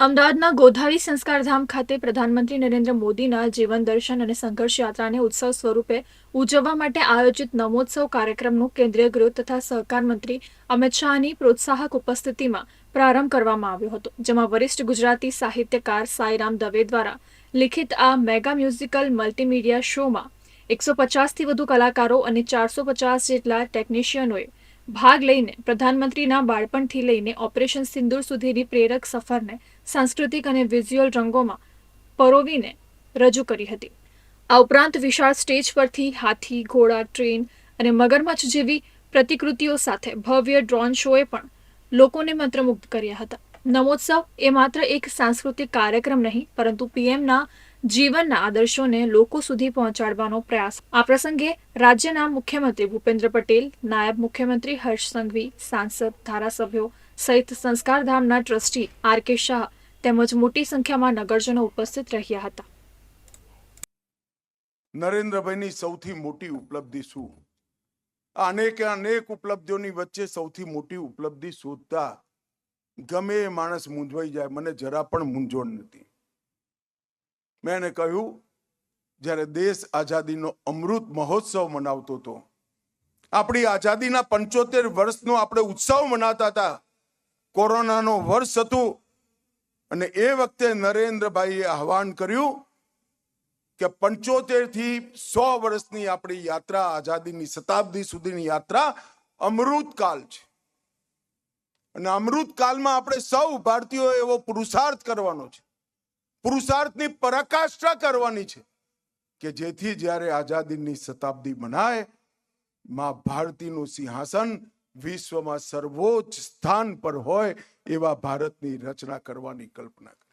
અમદાવાદના ગોધાવી સંસ્કારધામ ખાતે પ્રધાનમંત્રી નરેન્દ્ર મોદીના જીવન દર્શન અને સંઘર્ષ યાત્રાને ઉત્સવ સ્વરૂપે ઉજવવા માટે આયોજિત નમોત્સવ કાર્યક્રમનું કેન્દ્રીય ગૃહ તથા સહકાર મંત્રી અમિત શાહની પ્રોત્સાહક ઉપસ્થિતિમાં પ્રારંભ કરવામાં આવ્યો હતો, જેમાં વરિષ્ઠ ગુજરાતી સાહિત્યકાર સાઈરામ દવે દ્વારા લિખિત આ મેગા મ્યુઝિકલ મલ્ટીમીડિયા શોમાં એકસો પચાસથી વધુ કલાકારો અને ચારસો પચાસ જેટલા ટેકનિશિયનોએ ભાગ લઈને પ્રધાનમંત્રીના બાળપણથી લઈને ઓપરેશન સિંદૂર સુધીની પ્રેરક સફરને સાંસ્કૃતિક અને વિઝ્યુઅલ રંગોમાં પરોવીને રજૂ કરી હતી. આ ઉપરાંત વિશાળ સ્ટેજ પરથી હાથી, ઘોડા, ટ્રેન અને મગરમચ્છ જેવી પ્રતિકૃતિઓ સાથે ભવ્ય ડ્રોન શોએ પણ લોકોને મંત્રમુગ્ધ કર્યા હતા. નમોત્સવ એ માત્ર એક સાંસ્કૃતિક કાર્યક્રમ નહીં, પરંતુ પીએમના જીવનના આદર્શોને લોકો સુધી પહોંચાડવાનો પ્રયાસ. આ પ્રસંગે રાજ્યના મુખ્યમંત્રી ભૂપેન્દ્ર પટેલ, નાયબ મુખ્યમંત્રી હર્ષ સંઘવી, સાંસદ, ધારાસભ્યો સહિત સંસ્કારધામના ટ્રસ્ટી આર કે શાહ તેમજ મોટી સંખ્યામાં નગરજનો ઉપસ્થિત રહ્યા હતા. નરેન્દ્રભાઈની સૌથી મોટી ઉપલબ્ધિ શું? અનેક અનેકે ઉપલબ્ધિઓની વચ્ચે સૌથી મોટી ઉપલબ્ધિ શોધતા ગમે એ માણસ મૂંઝવાઈ જાય, મને જરા પણ મૂંઝવણ નથી. મેં એને કહ્યું, જ્યારે દેશ આઝાદીનો અમૃત મહોત્સવ મનાવતો હતો. આપણી આઝાદીના પંચોતેર વર્ષનો આપણે ઉત્સવ મનાવતા હતા. કોરોનાનો વર્ષ હતું અને એ વખતે નરેન્દ્રભાઈએ આહવાન કર્યું કે પંચોતેરથી સો વર્ષની આપણી યાત્રા, આઝાદીની શતાબ્દી સુધીની યાત્રા અમૃતકાલ છે. અને અમૃતકાલમાં આપણે સૌ ભારતીયો એવો પુરુષાર્થ કરવાનો છે. પુરુષાર્થની પરાકાષ્ઠા કરવાની છે કે જેથી જ્યારે આઝાદીની શતાબ્દી મનાય, માં ભારતીનું સિંહાસન વિશ્વમાં સર્વોચ્ચ સ્થાન પર હોય એવા ભારતની રચના કરવાની કલ્પના કરી.